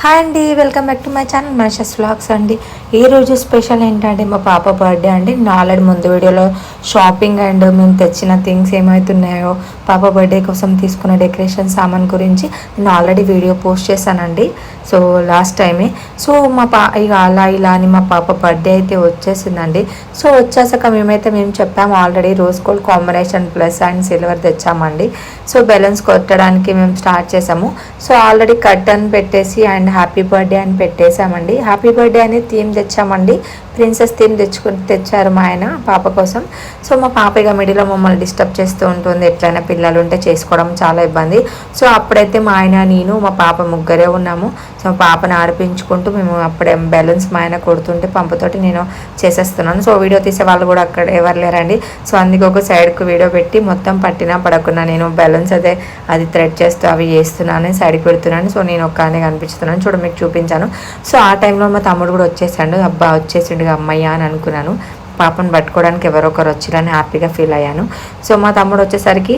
Hi అండి welcome back to my channel మనషస్ vlogs అండి. ఈ రోజు స్పెషల్ ఏంటంటే మా పాప బర్త్డే అండి. నేను ముందు వీడియోలో షాపింగ్ అండ్ మేము తెచ్చిన థింగ్స్ ఏమవుతున్నాయో పాప బర్త్డే కోసం తీసుకున్న డెకరేషన్ సామాన్ గురించి నేను ఆల్రెడీ వీడియో పోస్ట్ చేశానండి. సో లాస్ట్ టైమే సో మా పా ఇక అలా ఇలా అని మా పాప బర్త్డే అయితే వచ్చేసిందండి. సో వచ్చేసాక మేమైతే మేము చెప్పాము already rose gold combination plus and silver తెచ్చామండి. So balloons కొట్టడానికి మేము స్టార్ట్ చేసాము. సో ఆల్రెడీ కర్టన్ పెట్టేసి అండ్ హ్యాపీ బర్త్డే అని పెట్టేశామండి హ్యాపీ బర్త్డే అని థీమ్ తెచ్చామండి. ప్రిన్సెస్ థీమ్ తెచ్చుకుని తెచ్చారు మా ఆయన పాప కోసం. సో మా పాప ఇక మిడిలో మమ్మల్ని డిస్టర్బ్ చేస్తూ ఉంటుంది ఎట్లయినా పిల్లలు ఉంటే చేసుకోవడం చాలా ఇబ్బంది. సో అప్పుడైతే మా ఆయన నేను మా పాప ముగ్గురే ఉన్నాము. సో మా పాపను ఆడిపించుకుంటూ మేము అప్పుడే బెలూన్స్ మా ఆయన కొడుతుంటే పంపుతోటి నేను చేసేస్తున్నాను. సో వీడియో తీసే వాళ్ళు కూడా అక్కడ ఎవరు లేరండి. సో అందుకే ఒక సైడ్కి వీడియో పెట్టి మొత్తం పట్టినా పడకున్నా నేను బెలూన్స్ అదే అది థ్రెడ్ చేస్తూ అవి చేస్తున్నాను సైడ్కి పెడుతున్నాను. సో నేను ఒక్కనే కనిపిస్తున్నాను చూడ మీకు చూపించాను. సో ఆ టైంలో మా తమ్ముడు కూడా వచ్చేసాడు. అబ్బా వచ్చేసిండు అమ్మయ్య అని అనుకున్నాను. పాపను పట్టుకోవడానికి ఎవరో ఒకరు వచ్చిరని హ్యాపీగా ఫీల్ అయ్యాను. సో మా తమ్ముడు వచ్చేసరికి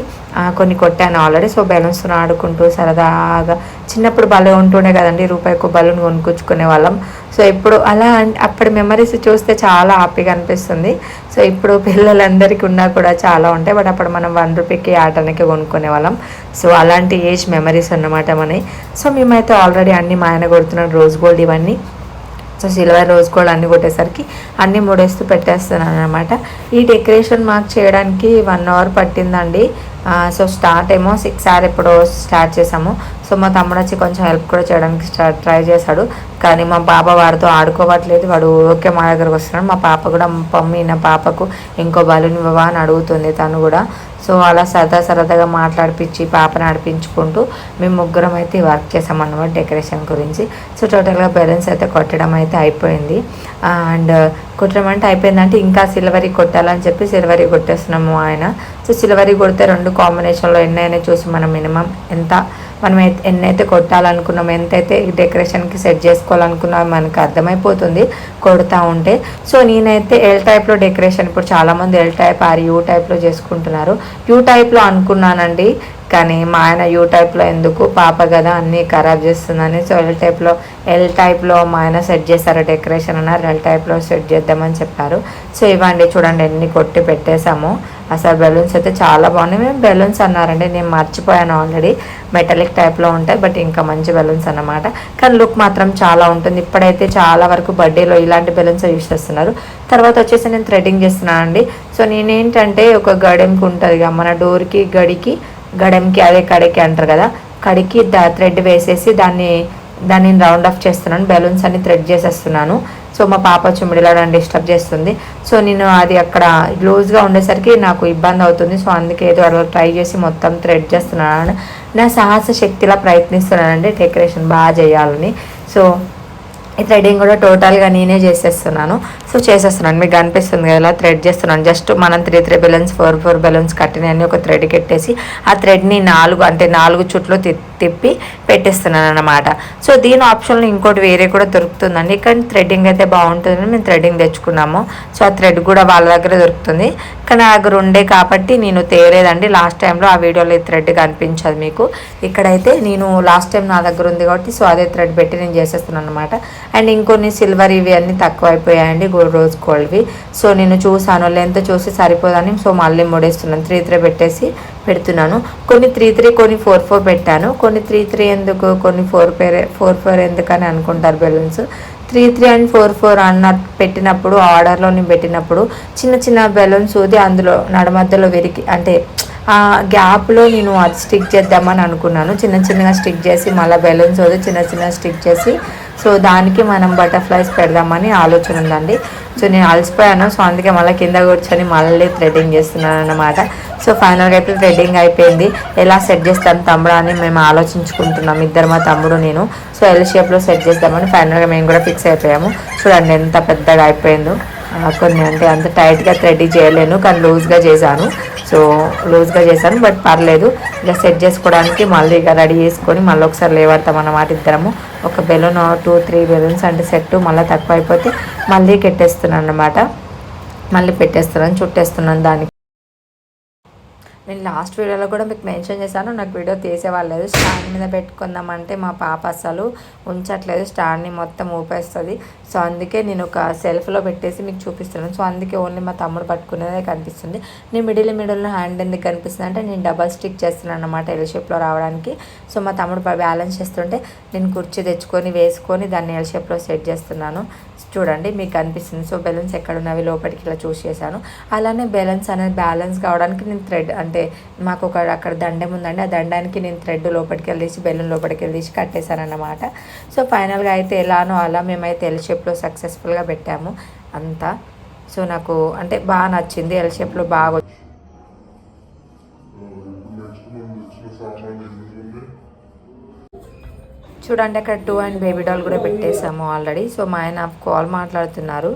కొన్ని కొట్టాను ఆల్రెడీ. సో బెలూన్స్ ఆడుకుంటూ సరదాగా చిన్నప్పుడు భలే ఉంటుండే కదండి. రూపాయికు బలూన్ కొనుక్కొచ్చుకునే వాళ్ళం. సో ఇప్పుడు అలా అప్పటి మెమరీస్ చూస్తే చాలా హ్యాపీగా అనిపిస్తుంది. సో ఇప్పుడు పిల్లలందరికీ ఉన్నా కూడా చాలా ఉంటాయి. బట్ అప్పుడు మనం వన్ రూపీకి ఆటనికి కొనుక్కునే వాళ్ళం. సో అలాంటి ఏజ్ మెమరీస్ అన్నమాట మనవి. సో మేమైతే ఆల్రెడీ అన్ని మా ఆయన కొడుతున్నాడు. రోజ్ గోల్డ్ ఇవన్నీ. సో సిల్వర్ రోజ్ గోల్డ్ అన్ని కొట్టేసరికి అన్ని మూడేస్తూ పెట్టేస్తున్నాను అనమాట ఈ డెకరేషన్ మాకు చేయడానికి వన్ అవర్ పట్టిందండి. సో స్టార్ట్ ఏమో సిక్స్ ఆర్ ఎప్పుడో స్టార్ట్ చేసాము సో మా తమ్ముడు వచ్చి కొంచెం హెల్ప్ కూడా చేయడానికి స్టార్ట్ ట్రై చేశాడు. కానీ మా పాప వాడితో ఆడుకోవట్లేదు. వాడు ఓకే మా దగ్గరకు వస్తున్నాడు. మా పాప కూడా మమ్మీ నా పాపకు ఇంకో బలూన్ ఇవ్వవా? అని అడుగుతుంది తను కూడా. సో అలా సరదా సరదాగా మాట్లాడిపించి పాపని ఆడిపించుకుంటూ మేము ముగ్గురం అయితే వర్క్ చేసామన్నమాట డెకరేషన్ గురించి. సో టోటల్గా బెలూన్స్ అయితే కొట్టడం అయితే అయిపోయింది. అండ్ కొట్టడం అంటే అయిపోయిందంటే ఇంకా సిల్వరీ కొట్టాలని చెప్పి సిల్వరీ కొట్టేస్తున్నాము ఆయన. సో సిల్వరీ కొడితే రెండు కాంబినేషన్లో ఎన్నైనా చూసి మనం మినిమం ఎంత మనం ఎన్నైతే కొట్టాలనుకున్నాం ఎంతైతే డెకరేషన్కి సెట్ చేసుకోవాలనుకున్నాం మనకు అర్థమైపోతుంది కొడతా ఉంటే. సో నేనైతే ఎల్ టైప్లో డెకరేషన్ ఇప్పుడు చాలామంది ఎల్ టైప్ ఆర్ యూ టైప్లో చేసుకుంటున్నారు. యూ టైప్లో అనుకున్నానండి. కానీ మా ఆయన యూ టైప్లో ఎందుకు? పాప కదా అన్నీ ఖరాబ్ చేస్తుందని. సో ఎల్ టైప్లో ఎల్ టైప్లో మా ఆయన సెట్ చేశారు డెకరేషన్ అన్నారు. ఎల్ టైప్లో సెట్ చేద్దామని చెప్పారు. సో ఇవ్వండి చూడండి ఎన్ని కొట్టి పెట్టేశాము. అసలు బెలూన్స్ అయితే చాలా బాగున్నాయి. మేము బెలూన్స్ అన్నారండి. నేను మర్చిపోయాను ఆల్రెడీ. మెటాలిక్ టైప్లో ఉంటాయి బట్ ఇంకా మంచి బెలూన్స్ అన్నమాట. కానీ లుక్ మాత్రం చాలా ఉంటుంది. ఇప్పుడైతే చాలా వరకు బర్త్డేలో ఇలాంటి బెలూన్స్ యూస్ చేస్తున్నారు. తర్వాత వచ్చేసి నేను థ్రెడ్డింగ్ చేస్తున్నాను అండి సో నేనేంటంటే ఒక గడెంకి ఉంటుంది మన డోర్కి గడికి గడెంకి అదే కడికి అంటారు కదా. కడికి దా థ్రెడ్ వేసేసి దాన్ని దాన్ని రౌండ్ ఆఫ్ చేస్తున్నాను. బెలూన్స్ అన్ని థ్రెడ్ చేసేస్తున్నాను. సో మా పాప వచ్చి నన్ను డిస్టర్బ్ చేస్తుంది. సో నేను అది అక్కడ లూజ్గా ఉండేసరికి నాకు ఇబ్బంది అవుతుంది. సో అందుకే ఏదో అలా ట్రై చేసి మొత్తం థ్రెడ్ చేస్తున్నాను. నా సాహస శక్తిలా ప్రయత్నిస్తున్నానండి. డెకరేషన్ బాగా చేయాలని. సో ఈ థ్రెడ్డింగ్ కూడా టోటల్గా నేనే చేసేస్తున్నాను. సో చేసేస్తున్నాను. మీకు కనిపిస్తుంది కదా ఇలా థ్రెడ్ చేస్తున్నాను. జస్ట్ మనం three three balloons four four balloons కట్టినవన్నీ ఒక థ్రెడ్ కట్టేసి ఆ థ్రెడ్ని నాలుగు అంటే నాలుగు చుట్లు తిప్పి పెట్టేస్తున్నాను అనమాట సో దీని ఆప్షన్లో ఇంకోటి వేరే కూడా దొరుకుతుందండి. కానీ థ్రెడ్డింగ్ అయితే బాగుంటుందని మేము థ్రెడ్డింగ్ తెచ్చుకున్నాము. సో ఆ థ్రెడ్ కూడా వాళ్ళ దగ్గర దొరుకుతుంది. కానీ నా దగ్గర ఉండే కాబట్టి నేను తేలేదండి. లాస్ట్ టైంలో ఆ వీడియోలో ఈ థ్రెడ్ కనిపించదు మీకు. ఇక్కడైతే నేను లాస్ట్ టైం నా దగ్గర ఉంది కాబట్టి సో అదే థ్రెడ్ పెట్టి నేను చేసేస్తున్నాను అనమాట అండ్ ఇంకొన్ని సిల్వర్ ఇవి అన్నీ తక్కువ అయిపోయాయండి రోజు రోజ్ సో నేను చూసాను లెంత్ చూసి సరిపోదని సో మళ్ళీ ముడేస్తున్నాను. త్రీ త్రీ పెట్టేసి పెడుతున్నాను. కొన్ని త్రీ త్రీ కొన్ని ఫోర్ ఫోర్ పెట్టాను. కొన్ని త్రీ త్రీ ఎందుకు కొన్ని ఫోర్ పేరే ఫోర్ ఫోర్ ఎందుకని అనుకుంటారు balloons. Three three and four four అన్న పెట్టినప్పుడు ఆర్డర్లో నేను పెట్టినప్పుడు చిన్న చిన్న బెలూన్స్ ఊది అందులో నడమధ్యలో విరికి అంటే ఆ గ్యాప్లో నేను అది స్టిక్ చేద్దామని అనుకున్నాను. చిన్న చిన్నగా స్టిక్ చేసి మళ్ళీ బెలూన్స్ వదిలి చిన్న చిన్న స్టిక్ చేసి సో దానికి మనం బటర్ఫ్లైస్ పెడదామని ఆలోచన ఉందండి. సో నేను అలసిపోయాను. సో అందుకే మళ్ళీ కింద కూర్చొని మళ్ళీ థ్రెడ్డింగ్ చేస్తున్నాను అన్నమాట. సో ఫైనల్గా అయితే థ్రెడ్డింగ్ అయిపోయింది. ఎలా సెట్ చేస్తాను తమ్ముడు అని మేము ఆలోచించుకుంటున్నాం. ఇద్దరు మా తమ్ముడు నేను. సో ఎల్ షేప్లో సెట్ చేద్దామని ఫైనల్గా మేము కూడా ఫిక్స్ అయిపోయాము. చూడండి ఎంత పెద్దగా అయిపోయిందో. కొన్ని అంటే అంత టైట్గా థ్రెడ్ చేయలేను కానీ లూజ్గా చేశాను. సో లూజ్గా చేశాను బట్ పర్లేదు. ఇలా సెట్ చేసుకోవడానికి మళ్ళీ ఇక రెడీ చేసుకొని మళ్ళీ ఒకసారి లేవడతాం అన్నమాట ఇద్దరము. ఒక బెలూన్ టూ త్రీ బెలూన్స్ అంటే సెట్ మళ్ళీ తక్కువ అయిపోతే మళ్ళీ కెట్టేస్తున్నాను అనమాట మళ్ళీ పెట్టేస్తున్నాను చుట్టేస్తున్నాను దానికి. నేను లాస్ట్ వీడియోలో కూడా మీకు మెన్షన్ చేశాను నాకు వీడియో తీసేవాళ్ళలేదు స్టాండ్ మీద పెట్టుకుందామంటే మా పాప అసలు ఉంచట్లేదు స్టాండ్ని మొత్తం ఊపేస్తుంది. సో అందుకే నేను ఒక సెల్ఫ్లో పెట్టేసి మీకు చూపిస్తున్నాను. సో అందుకే ఓన్లీ మా తమ్ముడు పట్టుకునేదే కనిపిస్తుంది. నేను మిడిల్ మిడిల్లో హ్యాండ్ ఎందుకు కనిపిస్తుంది అంటే నేను డబల్ స్టిక్ చేస్తున్నాను అనమాట ఎల్ షేప్లో రావడానికి. సో మా తమ్ముడు బ్యాలెన్స్ చేస్తుంటే నేను కుర్చీ తెచ్చుకొని వేసుకొని దాన్ని ఎల్ షేప్లో సెట్ చేస్తున్నాను. చూడండి మీకు అనిపిస్తుంది. సో బెలూన్స్ ఎక్కడ ఉన్నవి లోపలికి ఇలా చూస్ చేశాను. అలానే బెలూన్స్ అనేది బ్యాలెన్స్ కావడానికి నేను థ్రెడ్ అంటే మాకు ఒక అక్కడ దండం ఉందండి. ఆ దండానికి నేను థ్రెడ్ లోపలికి వెళ్ళేసి బెలూన్ లోపలికి వెళ్ళేసి కట్టేశాను అన్నమాట సో ఫైనల్గా అయితే ఎలానో అలా మేమైతే ఎల్ షేప్లో సక్సెస్ఫుల్గా పెట్టాము. అంతా. సో నాకు అంటే బాగా నచ్చింది. ఎల్ షేప్లో బాగా చూడండి అక్కడ టూ అండ్ బేబీ డాల్ కూడా పెట్టేసాము ఆల్రెడీ సో మా ఆయన కాల్ మాట్లాడుతున్నారు.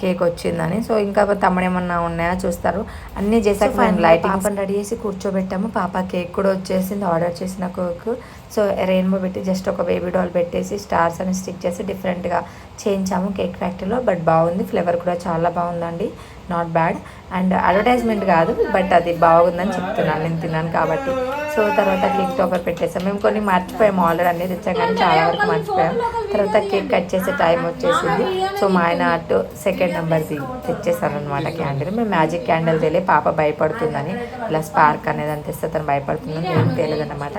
కేక్ వచ్చిందని. సో ఇంకా తమ్ముడు ఏమన్నా ఉన్నాయా చూస్తారు. అన్నీ చేసాక మేము లైటింగ్ పాపని రెడీ చేసి కూర్చోబెట్టాము. పాప కేక్ కూడా వచ్చేసింది ఆర్డర్ చేసిన కేక్ సో రెయిన్బో పెట్టి జస్ట్ ఒక బేబీ డాల్ పెట్టేసి స్టార్స్ అని స్టిక్ చేసి డిఫరెంట్గా చేయించాము కేక్ ఫ్యాక్టరీలో బట్ బాగుంది ఫ్లేవర్ కూడా చాలా బాగుందండి. నాట్ బ్యాడ్ అండ్ అడ్వర్టైజ్మెంట్ కాదు బట్ అది బాగుందని చెప్తున్నాను. నేను తిన్నాను కాబట్టి. సో తర్వాత కేక్ టాపర్ పెట్టేసాం. మేము కొన్ని మర్చిపోయాము ఆల్రెడీ అన్నీ తెచ్చాం కానీ చాలా వరకు మర్చిపోయాం. తర్వాత కేక్ కట్ చేసే టైం వచ్చేసింది. సో మా ఆయన అటు సెకండ్ నెంబర్ది తెచ్చేసాను అనమాట క్యాండిల్ మేము మ్యాజిక్ క్యాండిల్ తెలియ పాప భయపడుతుందని ఇలా స్పార్క్ అనేది అని తెస్తే తను భయపడుతుందని ఏం తెలియదన్నమాట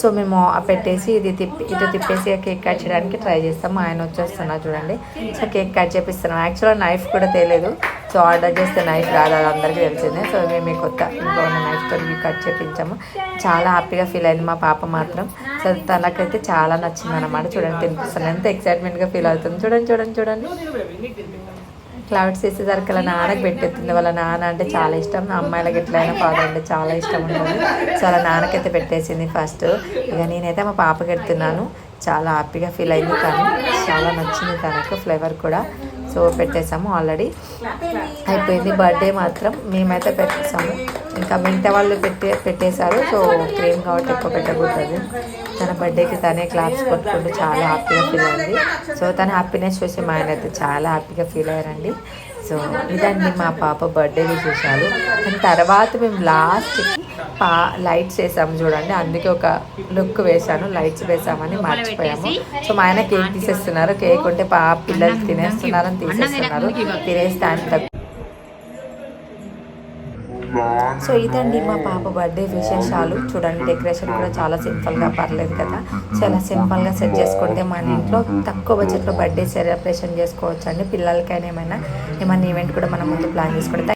సో మేము పెట్టేసి ఇది తిప్పి ఇటు తిప్పేసి కేక్ కట్ చేయడానికి ట్రై చేస్తాం. మా ఆయన వచ్చేస్తున్నారు చూడండి. సో కేక్ కట్ చేపిస్తున్నాం. యాక్చువల్గా నైఫ్ కూడా తెలియదు సో ఆర్డర్ చేస్తే నైఫ్ రాదు అది అందరికీ తెలిసిందే. సో మేము మీ కొత్త ఇంకో నైఫ్తో కట్ చేపించాము. చాలా హ్యాపీగా ఫీల్ అయింది మా పాప మాత్రం. సో తనకైతే చాలా నచ్చింది అనమాట చూడండి తినిపిస్తాను. ఎంత ఎక్సైట్మెంట్గా ఫీల్ అవుతుంది. చూడండి చూడండి చూడండి. క్లౌడ్స్ వేసేసరికి వాళ్ళ నాన్నకి పెట్టేస్తుంది. వాళ్ళ నాన్న అంటే చాలా ఇష్టం. నా అమ్మాయిలకి ఎట్లయినా ఫాదర్ అంటే చాలా ఇష్టం ఉంటుంది. సో వాళ్ళ నాన్నకైతే పెట్టేసింది ఫస్ట్ ఇక నేనైతే మా పాపకి ఎడుతున్నాను చాలా హ్యాపీగా ఫీల్ అయింది కానీ చాలా నచ్చింది తనకు ఫ్లేవర్ కూడా. సో పెట్టేసాము ఆల్రెడీ. అయిపోయింది బర్త్డే మాత్రం. మేమైతే పెట్టేసాము. ఇంకా మిగతా వాళ్ళు పెట్టే పెట్టేశారు. సో క్రీమ్ కాబట్టి ఎక్కువ పెట్టకూడదు. తన బర్త్డేకి తనే క్లాప్స్ కొట్టుకుంటూ చాలా హ్యాపీగా ఫీల్ అయింది. సో తన హ్యాపీనెస్ చూసి మా ఆయన అయితే చాలా హ్యాపీగా ఫీల్ అయ్యారండి. సో ఇదండి మా పాప బర్త్డే విశేషాలు దాని తర్వాత మేము లాస్ట్కి పా లైట్స్ వేసాము చూడండి. అందుకే ఒక లుక్ వేసాను లైట్స్ వేసామని మర్చిపోయాము. సో మా ఆయన కేక్ తీసేస్తున్నారు. కేక్ ఉంటే పా పిల్లలు తినేస్తున్నారని తీసేస్తున్నారు. తినేస్తే అంత సో ఇదండి మా పాప బర్త్డే విశేషాలు. చూడండి డెకరేషన్ కూడా చాలా సింపుల్గా పర్లేదు కదా. చాలా సింపుల్గా సెట్ చేసుకుంటే మన ఇంట్లో తక్కువ బడ్జెట్లో బర్త్డే సెలబ్రేషన్ చేసుకోవచ్చు అండి పిల్లలకైనా ఏమైనా ఏమైనా ఈవెంట్ కూడా మనం ముందు ప్లాన్ చేసుకుంటే